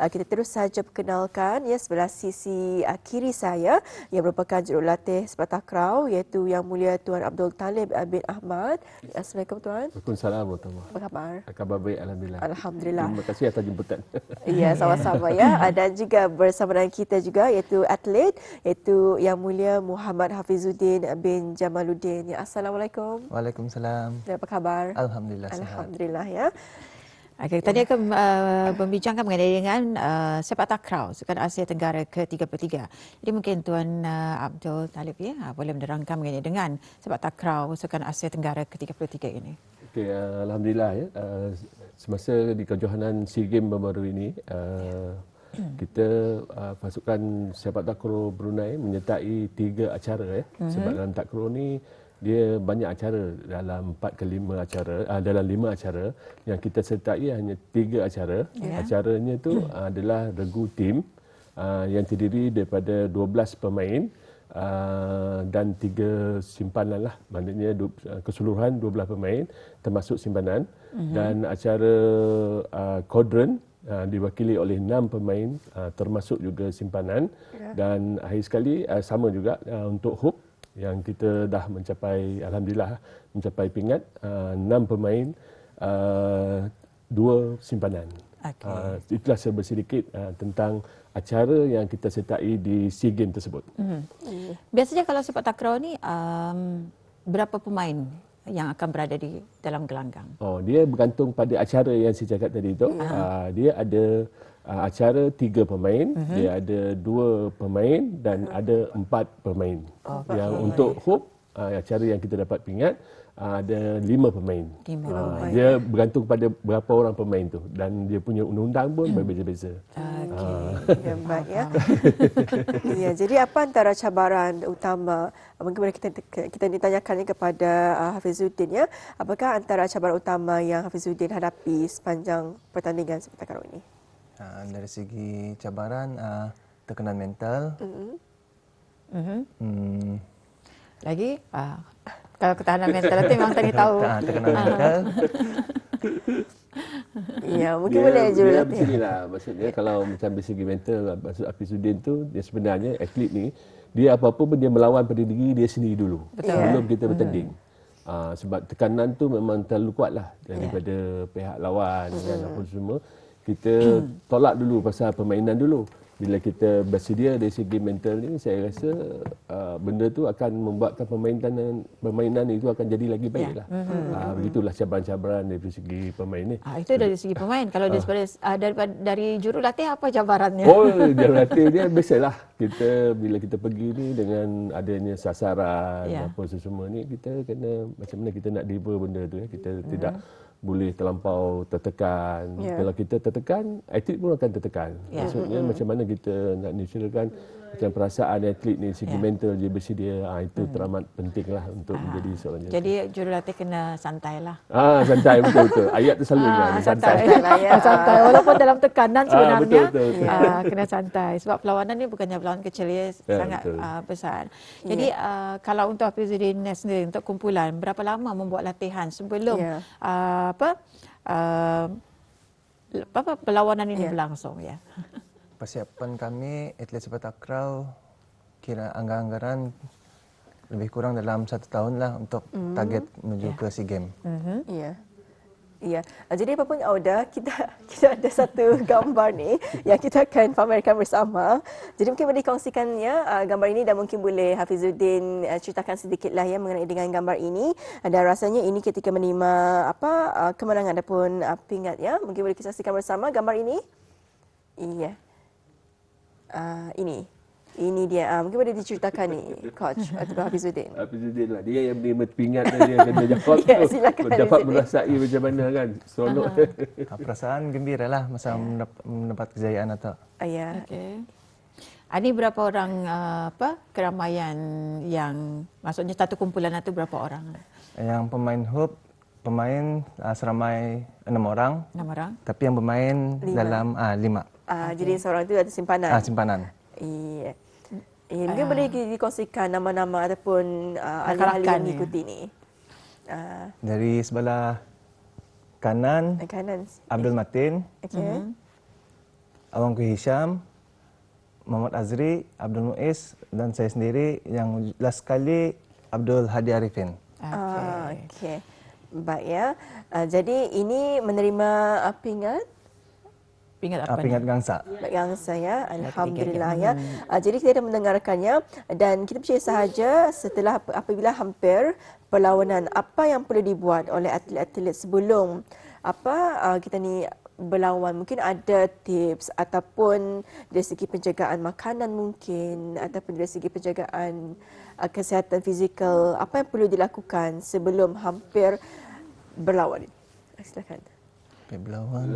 Uh, kita terus saja perkenalkan ya sebelah sisi uh, kiri saya yang merupakan jurulatih sepak takraw iaitu Yang Mulia Tuan Abdul Talib bin Ahmad. Assalamualaikum Tuan. Waalaikumsalam warahmatullahi Apa khabar? Khabar baik Alhamdulillah. Alhamdulillah. Terima kasih atas jemputan. Ya, sama-sama ya. Ah, Dan juga bersama dengan kita juga iaitu atlet iaitu Yang Mulia Muhammad Hafizuddin bin Jamaluddin. Ya, Assalamualaikum. Waalaikumsalam. Dan apa khabar? Alhamdulillah. Alhamdulillah ya. Okay, tadi akan uh, membincangkan mengenai dengan uh, sepak takraw Sukan Asia Tenggara ke-33. Jadi mungkin Tuan uh, Abdul Talib ya uh, boleh menerangkan mengenai dengan sepak takraw Sukan Asia Tenggara ke-33 ini. Okey, uh, alhamdulillah ya. Uh, semasa di kejohanan SEA Games baru ini uh, kita uh, pasukan sepak takraw Brunei menyertai tiga acara ya. Mm-hmm. Sebab dalam takraw ni dia banyak acara dalam 4 ke 5 acara uh, dalam 5 acara yang kita sertai hanya tiga acara yeah. acaranya tu adalah regu tim uh, yang terdiri daripada 12 pemain uh, dan tiga simpanan lah maknanya du, uh, keseluruhan 12 pemain termasuk simpanan mm-hmm. dan acara uh, quadrant uh, diwakili oleh enam pemain uh, termasuk juga simpanan yeah. dan akhir sekali uh, sama juga uh, untuk hoop yang kita dah mencapai alhamdulillah mencapai pingat uh, enam pemain uh, dua simpanan. Okay. Uh, itulah serba sedikit uh, tentang acara yang kita sertai di SEA Games tersebut. Mm-hmm. Biasanya kalau sepak takraw ni um, berapa pemain yang akan berada di dalam gelanggang? Oh, dia bergantung pada acara yang saya cakap tadi itu. Uh-huh. Uh, dia ada uh, acara tiga pemain, uh-huh. dia ada dua pemain dan uh-huh. ada empat pemain. Oh, yang okay. untuk hoop, uh, acara yang kita dapat pingat, uh, ada lima pemain. Lima uh, pemain. Dia bergantung pada berapa orang pemain tu dan dia punya undang-undang pun berbeza-beza. Okey. Uh. Ya, baik ya. ya, jadi apa antara cabaran utama mungkin kita kita ditanyakan kepada uh, Hafizuddin ya. Apakah antara cabaran utama yang Hafizuddin hadapi sepanjang pertandingan sepak takraw ini? Uh, dari segi cabaran uh, tekanan mental. Mm-hmm. Mm-hmm. Hmm. Lagi uh, kalau ketahanan mental itu memang tadi tahu. Tekanan mental. ya, mungkin dia, boleh je Dia beginilah. Maksudnya kalau macam dari segi mental, maksud Afisuddin tu, dia sebenarnya atlet ni, dia apa-apa pun dia melawan pada diri dia sendiri dulu. Betul. Sebelum kita bertanding. Hmm. Uh, sebab tekanan tu memang terlalu kuat lah daripada yeah. pihak lawan hmm. dan apa semua. Kita tolak dulu pasal permainan dulu bila kita bersedia dari segi mental ni saya rasa uh, benda tu akan membuatkan permainan permainan itu akan jadi lagi baik ya. lah. Mm-hmm. Uh, begitulah cabaran-cabaran dari segi pemain ni. Ah, itu dari segi pemain. Kalau uh. daripada uh, daripada dari jurulatih apa cabarannya? Oh, jurulatih dia biasalah. Kita bila kita pergi ni dengan adanya sasaran yeah. apa semua ni kita kena macam mana kita nak deliver benda tu ya. Kita mm-hmm. tidak boleh terlampau tertekan. Yeah. Kalau kita tertekan, atlet pun akan tertekan. Yeah. Maksudnya mm-hmm. macam mana kita nak naturalkan macam perasaan atlet ni segi yeah. mental dia bersedia. Ha, itu mm. teramat pentinglah untuk ah. menjadi seorang atlet. Jadi jurulatih kena santai lah. Ah, santai betul betul. Ayat tu selalu ah, kan santai. Santai. ya. santai. Walaupun dalam tekanan sebenarnya ah, betul, betul, betul. Ah, kena santai. Sebab perlawanan ni bukannya perlawanan kecil ya, yeah, sangat ah, besar. Jadi yeah. ah, kalau untuk Hafizuddin sendiri untuk kumpulan berapa lama membuat latihan sebelum yeah. ah, apa uh, apa perlawanan ini yeah. berlangsung ya. Persiapan kami atlet sepak takraw kira anggaran lebih kurang dalam satu tahun lah untuk mm-hmm. target menuju yeah. ke SEA Games. Mm-hmm. Yeah. Ya, jadi apapun Auda, kita kita ada satu gambar ni yang kita akan pamerkan bersama. Jadi mungkin boleh kongsikan ya uh, gambar ini dan mungkin boleh Hafizuddin uh, ceritakan sedikitlah ya mengenai dengan gambar ini. Dan rasanya ini ketika menerima apa uh, kemenangan ataupun uh, pingat ya. Mungkin boleh kita saksikan bersama gambar ini. Iya. Uh, ini. Ini dia. Uh, mungkin boleh diceritakan ni, Coach atau Hafizuddin. Hafizuddin lah. Dia yang menerima pingat dia kena jawab ya, tu. Silakan dapat merasai macam mana kan. Seronok. Uh-huh. Perasaan gembira lah masa yeah. mendapat, mendapat kejayaan atau. Uh, ya. Yeah. Okay. Ini berapa orang uh, apa keramaian yang maksudnya satu kumpulan itu berapa orang? Yang pemain hoop pemain uh, seramai enam orang. Enam orang. Tapi yang bermain lima. dalam uh, lima. Uh, okay. Jadi seorang itu ada simpanan. Ah simpanan. Iya. Eh, mungkin uh, boleh dikongsikan nama-nama ataupun uh, ahli-ahli yang mengikuti ni. Uh, Dari sebelah kanan, kanan. Abdul Matin. Okay. Uh-huh. Awangku Hisham, Muhammad Azri, Abdul Muiz dan saya sendiri yang last kali Abdul Hadi Arifin. Ah, Okey. Baik ya. Uh, jadi ini menerima uh, pingat Ingat Ah, apa Pingat ni? Gangsa. yang saya ketiga alhamdulillah ya. Uh, jadi kita dah mendengarkannya dan kita percaya sahaja setelah ap- apabila hampir perlawanan apa yang perlu dibuat oleh atlet-atlet sebelum apa uh, kita ni berlawan mungkin ada tips ataupun dari segi penjagaan makanan mungkin ataupun dari segi penjagaan uh, kesihatan fizikal apa yang perlu dilakukan sebelum hampir berlawan. Silakan. Sampai berlawan.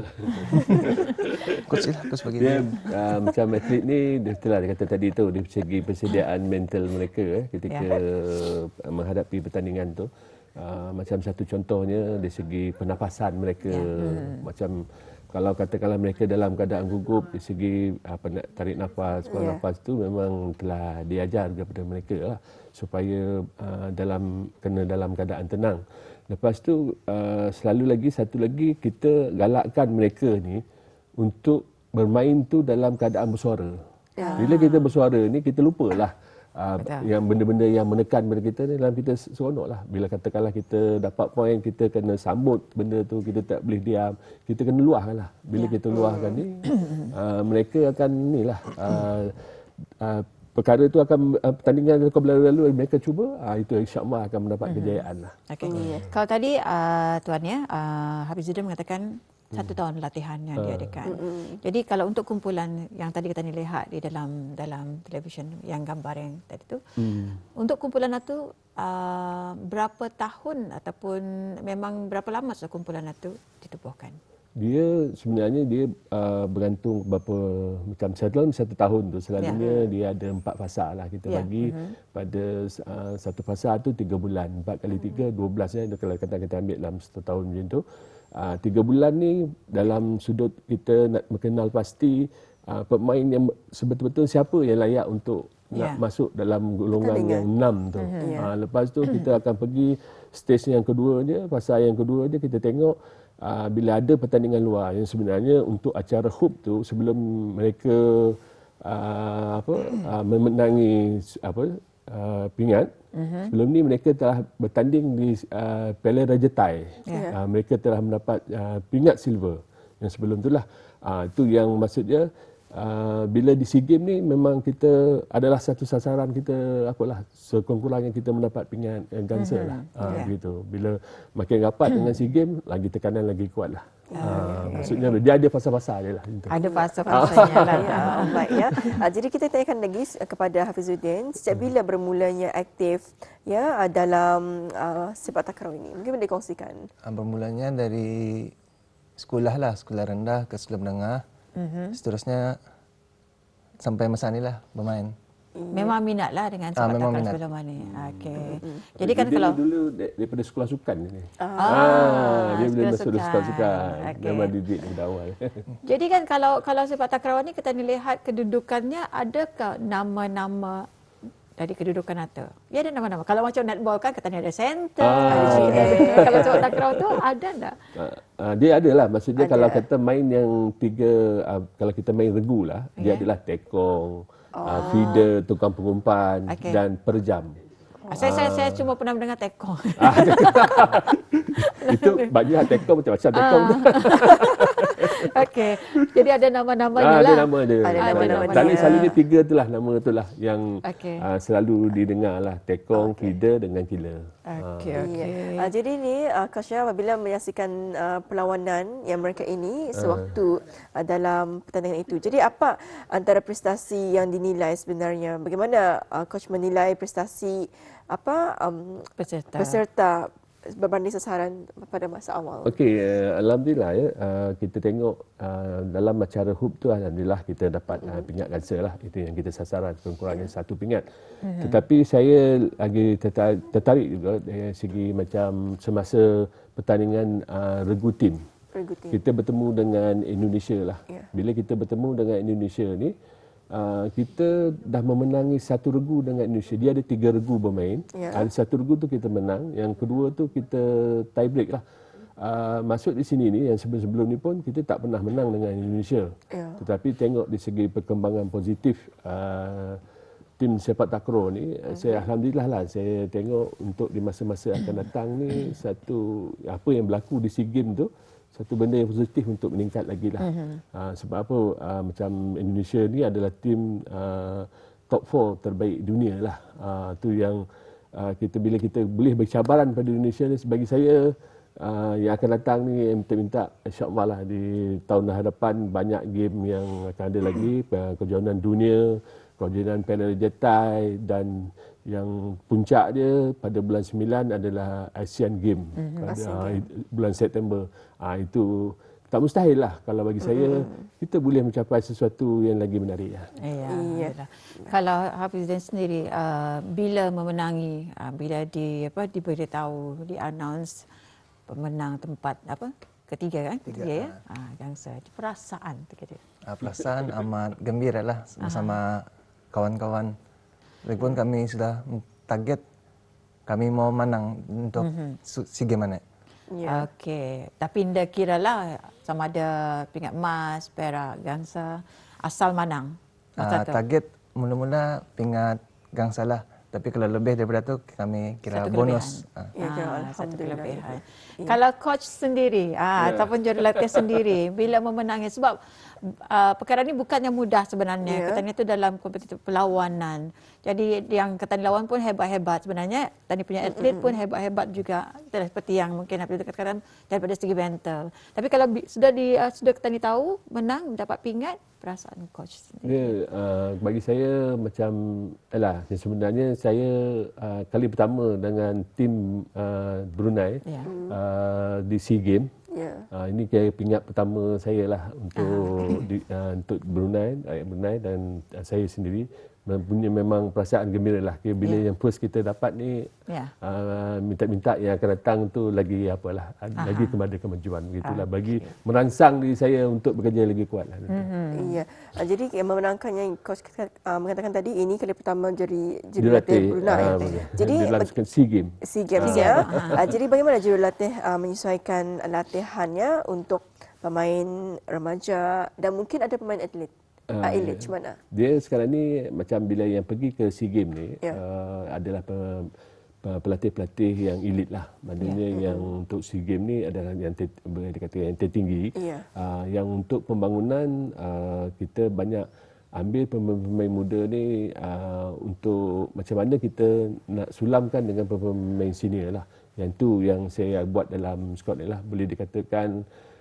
coach lah, coach bagi Dia dia. uh, macam atlet ni dia itulah dia kata tadi tu dari segi persediaan mental mereka eh, ketika uh, menghadapi pertandingan tu uh, macam satu contohnya dari segi pernafasan mereka macam kalau katakanlah mereka dalam keadaan gugup dari segi apa nak tarik nafas, buang Ya. nafas tu memang telah diajar kepada mereka lah supaya uh, dalam kena dalam keadaan tenang. Lepas tu uh, selalu lagi satu lagi kita galakkan mereka ni untuk bermain tu dalam keadaan bersuara. Ya. Bila kita bersuara ni kita lupalah uh, Betul. yang benda-benda yang menekan pada kita ni dalam kita seronok lah. Bila katakanlah kita dapat poin, kita kena sambut benda tu, kita tak boleh diam. Kita kena luahkan lah. Bila kita luahkan ni, uh, mereka akan ni lah. Uh, uh, perkara tu akan uh, pertandingan yang lalu mereka cuba, uh, itu insyaAllah akan mendapat kejayaan lah. Okey. Kalau tadi uh, tuan ya, uh, Hafizuddin mengatakan satu tahun latihan yang diadakan. Jadi kalau untuk kumpulan yang tadi kita ni lihat di dalam dalam televisyen yang gambar yang tadi tu, untuk kumpulan itu uh, berapa tahun ataupun memang berapa lama sudah kumpulan itu ditubuhkan? Dia sebenarnya dia uh, bergantung berapa macam dalam satu tahun tu selalunya dia ada empat fasa lah kita Ya. bagi pada uh, satu fasa tu tiga bulan empat kali tiga dua belas ya kalau kata kita ambil dalam satu tahun macam tu uh, tiga bulan ni dalam sudut kita nak mengenal pasti uh, pemain yang sebetul-betul siapa yang layak untuk Ya. nak masuk dalam golongan yang enam tu. Ya. Uh, lepas tu kita akan pergi stage yang kedua dia, fasa yang kedua dia kita tengok uh, bila ada pertandingan luar yang sebenarnya untuk acara hoop tu sebelum mereka uh, apa uh, memenangi apa uh, pingat uh-huh. sebelum ni mereka telah bertanding di uh, Piala Rajatai. Ya. Uh, mereka telah mendapat uh, pingat silver. Yang sebelum itulah uh, itu yang maksudnya uh, bila di SEA Games ni memang kita adalah satu sasaran kita apalah sekurang-kurangnya kita mendapat pingat uh, ganser lah uh, Ya. begitu. Bila makin rapat dengan SEA Games lagi tekanan lagi kuat lah. Uh, maksudnya dia ada fasa-fasa dia lah. Gitu. Ada fasa-fasanya lah. Ya, baik ya. Uh, jadi kita tanyakan lagi uh, kepada Hafizuddin, sejak bila bermulanya aktif ya uh, dalam uh, sepak takraw ini? Mungkin boleh kongsikan. Ah, Bermulanya dari sekolah lah, sekolah rendah ke sekolah menengah. Mhm. Seterusnya sampai masa ni lah bermain. Memang minat lah dengan Ah, sepak memang takraw sebelum ni. Okey. Jadi kan dia kalau dulu da- daripada sekolah sukan ni. Ah, dia boleh sekolah masuk dari sekolah sukan. sukan. Okey. Memang didik daripada awal. Jadi kan kalau kalau sepak takraw ni kita ni lihat kedudukannya adakah nama-nama dari kedudukan itu? Ya ada nama-nama. Kalau macam netball kan katanya ada center, Ah. ada GM. Kalau sepak takraw tu ada tak? Uh, uh, dia ada lah. Maksudnya Ada. kalau kata main yang tiga, uh, kalau kita main regu lah, dia Ya. adalah tekong, uh, feeder, tukang pengumpan Okey. dan perjam. Ah, Saya, saya saya cuma pernah mendengar tekong. Itu banyak tekong macam-macam tekong. Okey. Jadi ada nama-namanya Ah, lah. ada nama dia. Ada nama-nama dia. selalunya tiga tu lah nama tu lah yang Okey. uh, selalu didengar lah. Tekong, feeder dengan killer. Okey, Ya. okey. Uh, jadi ni uh, Coach Syah apabila menyaksikan uh, perlawanan yang mereka ini sewaktu uh, dalam pertandingan itu. Jadi apa antara prestasi yang dinilai sebenarnya? Bagaimana uh, coach menilai prestasi apa um, Peserta. peserta berbanding sasaran pada masa awal? Okey, uh, alhamdulillah ya uh, kita tengok uh, dalam acara hoop tu alhamdulillah kita dapat uh, pingat ganser lah. Itu yang kita sasaran kurang-kurangnya satu pingat. Tetapi saya lagi tertarik, tertarik juga dari segi macam semasa pertandingan uh, regu tim. Pergutin. Kita bertemu dengan Indonesia lah. Ya. Bila kita bertemu dengan Indonesia ni, uh, kita dah memenangi satu regu dengan Indonesia. Dia ada tiga regu bermain. Ya. Ada satu regu tu kita menang. Yang kedua tu kita tie break lah. uh, masuk di sini ni yang sebelum-sebelum ni pun kita tak pernah menang dengan Indonesia. Yeah. Tetapi tengok di segi perkembangan positif uh, tim sepak takraw ni mm-hmm. saya alhamdulillah lah saya tengok untuk di masa-masa akan datang ni satu apa yang berlaku di SEA Games tu satu benda yang positif untuk meningkat lagi lah. Mm-hmm. Uh, sebab apa uh, macam Indonesia ni adalah tim uh, top 4 terbaik dunia lah. Uh, tu yang uh, kita bila kita boleh bercabaran pada Indonesia ni bagi saya uh, yang akan datang ni minta-minta insyaAllah lah di tahun hadapan banyak game yang akan ada lagi uh, kejohanan dunia kejohanan panel jetai dan yang puncak dia pada bulan 9 adalah Asian Game mm-hmm. pada uh, bulan September. Uh, itu tak mustahil lah kalau bagi saya mm. kita boleh mencapai sesuatu yang lagi menarik. Ya. Iya. Kalau Hafizuddin sendiri uh, bila memenangi uh, bila di apa diberitahu di announce pemenang tempat apa ketiga kan ketiga, ketiga ya ah gangsa perasaan ketika uh, perasaan amat gembira lah bersama kawan-kawan Lagipun kami sudah target kami mau menang untuk mm-hmm. SEA Games mana. Yeah. Okey, tapi anda kira lah sama ada pingat emas, perak, gangsa, asal menang. Uh, target mula-mula pingat gangsa lah. Tapi kalau lebih daripada tu kami kira satu bonus. Ah. Ya, ah, satu kelebihan. Ya. Kalau coach sendiri ah, ya. ataupun jurulatih sendiri bila memenangi sebab uh, perkara ini bukannya mudah sebenarnya. Yeah. Ketan itu dalam kompetisi perlawanan. Jadi yang ketan lawan pun hebat-hebat sebenarnya. Tadi punya atlet pun hebat-hebat juga. Tidak seperti yang mungkin Abdul katakan daripada segi mental. Tapi kalau sudah di uh, sudah ketan tahu menang mendapat pingat perasaan coach sendiri. Ya, uh, bagi saya macam lah sebenarnya saya uh, kali pertama dengan tim uh, Brunei yeah. uh, di SEA Games Yeah. Uh, ini kira pingat pertama saya lah untuk uh. di, uh, untuk Brunei, Brunei dan uh, saya sendiri punya memang perasaan gembira lah. Bila yeah. yang first kita dapat ni yeah. uh, minta-minta yang akan datang tu lagi apalah Aha. lagi kepada kemajuan begitulah okay. bagi merangsang diri saya untuk bekerja lebih kuat lah. Mm-hmm. Yeah. Uh, jadi yang memenangkan yang coach uh, mengatakan tadi ini kali pertama jadi jurulatih Brunei. Uh, jadi dalam SEA Games. SEA Games uh. ya. uh, jadi bagaimana jurulatih uh, menyesuaikan latihannya untuk pemain remaja dan mungkin ada pemain atlet? Uh, elite macam mana? Dia sekarang ni macam bila yang pergi ke SEA Games ni yeah. uh, adalah pe, pelatih-pelatih yang elit lah. Maknanya yeah. yang mm-hmm. untuk SEA Games ni adalah yang ter, dikatakan yang tertinggi. Yeah. Uh, yang untuk pembangunan uh, kita banyak ambil pemain-pemain muda ni uh, untuk macam mana kita nak sulamkan dengan pemain senior lah. Yang tu yang saya buat dalam squad ni lah. Boleh dikatakan uh,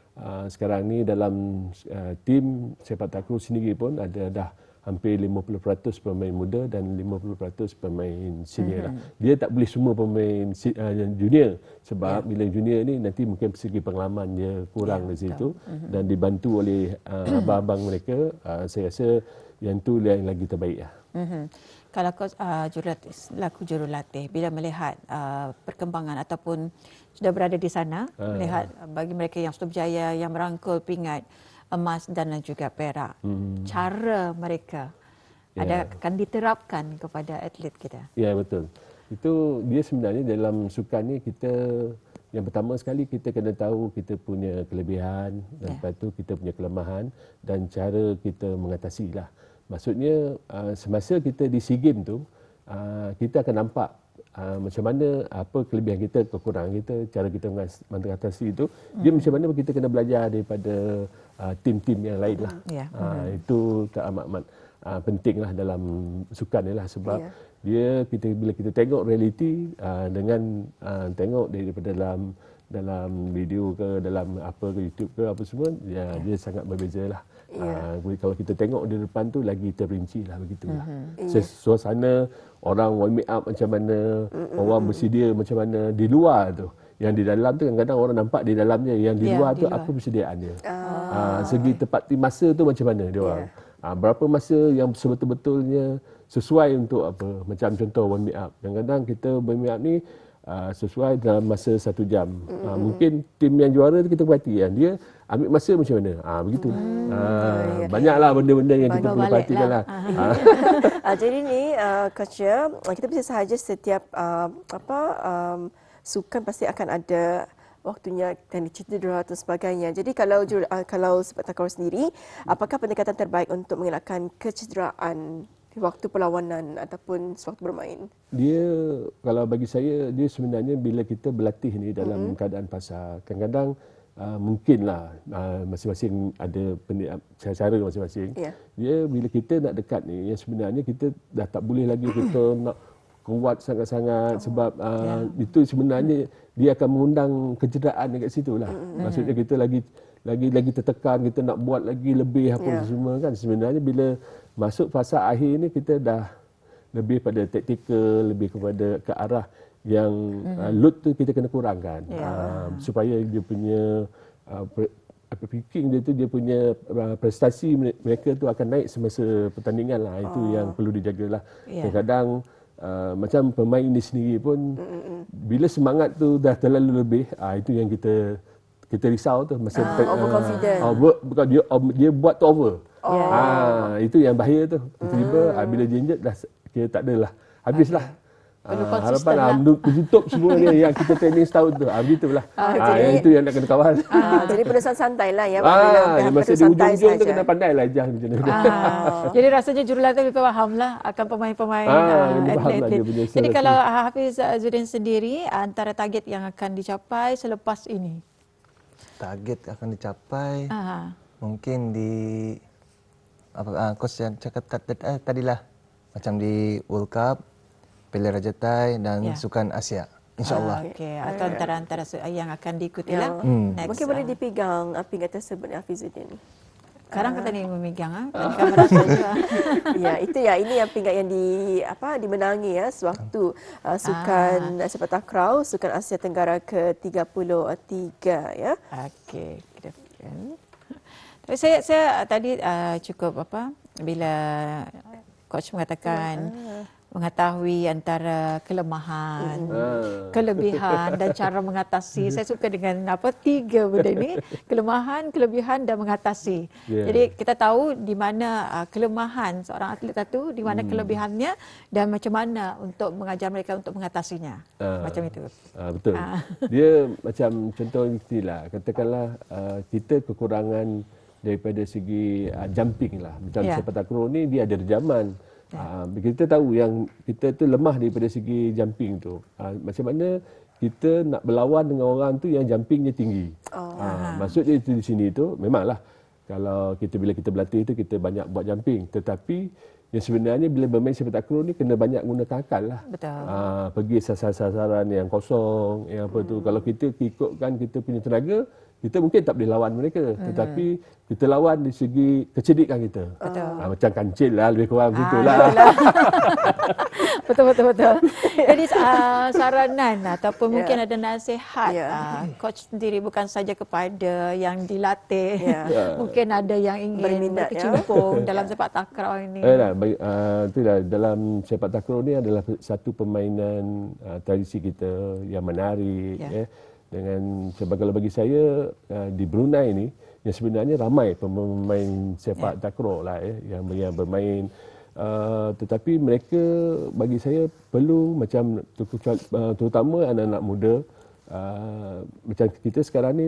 sekarang ni dalam uh, tim sepak takraw sendiri pun ada dah hampir 50% pemain muda dan 50% pemain senior lah. Mm-hmm. Dia tak boleh semua pemain uh, junior sebab yeah. bila junior ni nanti mungkin segi pengalaman dia kurang yeah, di situ mm-hmm. dan dibantu oleh uh, abang-abang mereka uh, saya rasa yang tu yang lagi terbaik lah. Mm-hmm kalau kau uh, jurulatih, laku jurulatih bila melihat uh, perkembangan ataupun sudah berada di sana uh. melihat bagi mereka yang sudah berjaya yang merangkul pingat emas dan juga perak hmm. cara mereka yeah. ada akan diterapkan kepada atlet kita ya yeah, betul itu dia sebenarnya dalam sukan ni kita yang pertama sekali kita kena tahu kita punya kelebihan dan yeah. lepas tu kita punya kelemahan dan cara kita mengatasilah Maksudnya uh, semasa kita di SEA Games tu uh, kita akan nampak uh, macam mana apa kelebihan kita, kekurangan kita, cara kita mengatasi itu. Hmm. Dia macam mana kita kena belajar daripada uh, tim-tim yang lain lah. Yeah. Uh, hmm. Itu tak amat-amat uh, penting lah dalam sukan ni lah sebab yeah. dia kita bila kita tengok realiti uh, dengan uh, tengok daripada dalam dalam video ke dalam apa ke YouTube ke apa semua ya, yeah. dia sangat berbeza lah. Yeah. Uh, kalau kita tengok di depan tu lagi terperinci lah begitulah. Mm-hmm. Yeah. Suasana orang warm up macam mana, mm-hmm. orang bersedia macam mana di luar tu. Yang di dalam tu kadang-kadang orang nampak di dalamnya, yang di yeah, luar di tu luar. apa persediaan dia. Uh. Uh, segi tepat di masa tu macam mana dia orang. Yeah. Uh, berapa masa yang sebetul-betulnya sesuai untuk apa. Macam contoh warm up. Kadang-kadang kita warm up ni uh, sesuai dalam masa satu jam. Mm-hmm. Uh, mungkin tim yang juara tu kita perhatikan. Dia ambil masa macam mana? Ah begitu. Hmm, ah ya. banyaklah benda-benda yang kita perlu perhatikan lah. lah. ah. jadi ni uh, coach kita bisa sahaja setiap uh, apa um, sukan pasti akan ada waktunya dan dicedera dan sebagainya. Jadi kalau uh, kalau sepak takraw sendiri, apakah pendekatan terbaik untuk mengelakkan kecederaan di waktu perlawanan ataupun sewaktu bermain? Dia kalau bagi saya dia sebenarnya bila kita berlatih ni dalam mm-hmm. keadaan pasar, kadang-kadang uh, mungkinlah uh, masing-masing ada cara masing-masing. Yeah. Dia bila kita nak dekat ni, yang sebenarnya kita dah tak boleh lagi kita nak kuat sangat-sangat oh. sebab uh, yeah. itu sebenarnya dia akan mengundang kecederaan dekat situ lah. Mm-hmm. Maksudnya kita lagi lagi lagi tertekan, kita nak buat lagi lebih apa yeah. semua kan. Sebenarnya bila masuk fasa akhir ni kita dah lebih pada taktikal, lebih kepada ke arah yang mm-hmm. uh, load tu kita kena kurangkan yeah. uh, supaya dia punya uh, apa picking dia tu dia punya uh, prestasi mereka tu akan naik semasa pertandingan lah. Itu oh. yang perlu dijagalah. Yeah. Kadang-kadang uh, macam pemain ini sendiri pun Mm-mm. bila semangat tu dah terlalu lebih uh, itu yang kita kita risau tu masa uh, kita, overconfident uh, uh, bukan dia uh, dia buat tu over oh. uh, itu yang bahaya tu tiba-tiba mm. uh, bila jinjit dah kira tak adalah habislah okay. Perlu uh, harapan lah. tutup semua ni yang kita training setahun tu. Ah begitulah. Ah, ah jadi, itu yang nak kena kawal. Ah, jadi perlu santai lah ya. Ah, masa di ujung-ujung tu kena pandai lah jah macam mana. Ah, jadi rasanya jurulatih lebih faham lah akan pemain-pemain ah, uh, atlet. Lah jadi kalau Hafiz Azudin sendiri antara target yang akan dicapai selepas ini? Target akan dicapai Aha. mungkin di apa uh, coach yang cakap tadilah macam di World Cup Piala Raja Thai dan yeah. Sukan Asia. InsyaAllah. Uh, okay. Atau antara-antara yang akan diikuti lah. Yeah. Hmm. Mungkin boleh dipegang pinggan tersebut Hafizuddin. Sekarang kata ni memegang ah. ya, itu ya ini yang pinggan yang di apa dimenangi ya sewaktu uh, sukan ah. sepak takraw sukan Asia Tenggara ke-33 ya. Okey, kita Tapi saya saya tadi uh, cukup apa bila coach mengatakan uh mengetahui antara kelemahan, uh. kelebihan dan cara mengatasi. Saya suka dengan apa tiga benda ini, kelemahan, kelebihan dan mengatasi. Yeah. Jadi kita tahu di mana uh, kelemahan seorang atlet itu, di mana hmm. kelebihannya dan macam mana untuk mengajar mereka untuk mengatasinya. Uh. Macam itu. Uh, betul. Uh. Dia macam contoh inilah, katakanlah uh, kita kekurangan daripada segi uh, jumping lah. Macam yeah. sepak takraw ni dia ada rejaman. Ha, kita tahu yang kita tu lemah daripada segi jumping tu. Ha, macam mana kita nak berlawan dengan orang tu yang jumpingnya tinggi. Oh. Ha, maksud dia di sini tu memanglah kalau kita bila kita berlatih tu kita banyak buat jumping tetapi yang sebenarnya bila bermain sepak takraw ni kena banyak guna akal lah. Betul. Ha, pergi sasaran-sasaran yang kosong, yang apa hmm. tu. Kalau kita ikutkan kita punya tenaga, kita mungkin tak boleh lawan mereka hmm. tetapi kita lawan di segi kecerdikan kita betul. Ha, macam kancil lah lebih kurang macam ah, lah betul betul betul jadi uh, saranan ataupun yeah. mungkin ada nasihat yeah. uh, coach sendiri bukan saja kepada yang dilatih yeah. Ya. mungkin ada yang ingin Berminat, ya. berkecimpung ya. dalam sepak takraw ini eh, lah, baik, uh, itulah, dalam sepak takraw ni adalah satu permainan uh, tradisi kita yang menarik yeah. eh dengan sebab kalau bagi saya uh, di Brunei ni yang sebenarnya ramai pemain sepak yeah. takraw lah eh, yang yang bermain uh, tetapi mereka bagi saya perlu macam terutama anak-anak muda uh, macam kita sekarang ni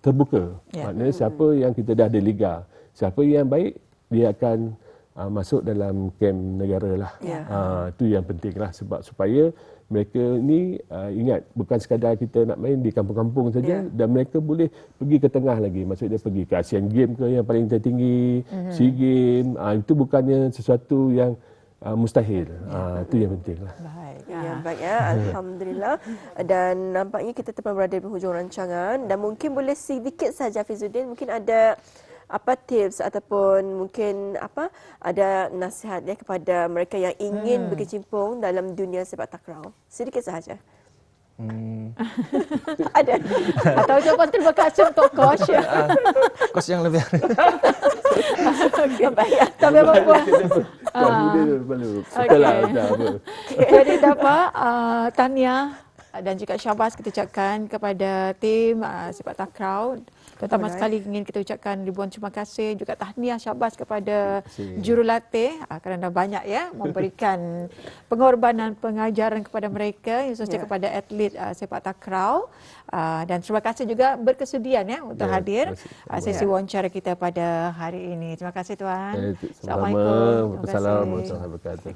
terbuka yeah. maknanya siapa yang kita dah ada liga siapa yang baik dia akan uh, masuk dalam kem negara lah yeah. uh, itu yang penting lah sebab supaya mereka ni uh, ingat bukan sekadar kita nak main di kampung-kampung saja yeah. dan mereka boleh pergi ke tengah lagi maksudnya pergi ke Asian Game ke yang paling tertinggi mm-hmm. SEA Game uh, itu bukannya sesuatu yang uh, mustahil yeah. uh, itu yang penting lah baik ya baik ya alhamdulillah dan nampaknya kita telah berada di hujung rancangan dan mungkin boleh sedikit saja Fizuddin mungkin ada apa tips ataupun mungkin apa ada nasihat ya kepada mereka yang ingin hmm. berkecimpung dalam dunia sepak takraw? Sedikit sahaja. Hmm. ada. Atau jawapan terima kasih untuk coach. Uh, coach yang lebih. okay. Tapi apa pun. Jadi dapat uh, Tania dan juga Syabas kita ucapkan kepada tim uh, sepak takraw Terutama Alright. sekali ingin kita ucapkan ribuan terima kasih juga tahniah syabas kepada jurulatih uh, kerana banyak ya memberikan pengorbanan pengajaran kepada mereka khususnya yeah. kepada atlet uh, sepak takraw uh, dan terima kasih juga berkesudian ya untuk yeah, hadir uh, sesi wawancara kita pada hari ini. Terima kasih tuan. Eh, Assalamualaikum. Assalamualaikum warahmatullahi wabarakatuh.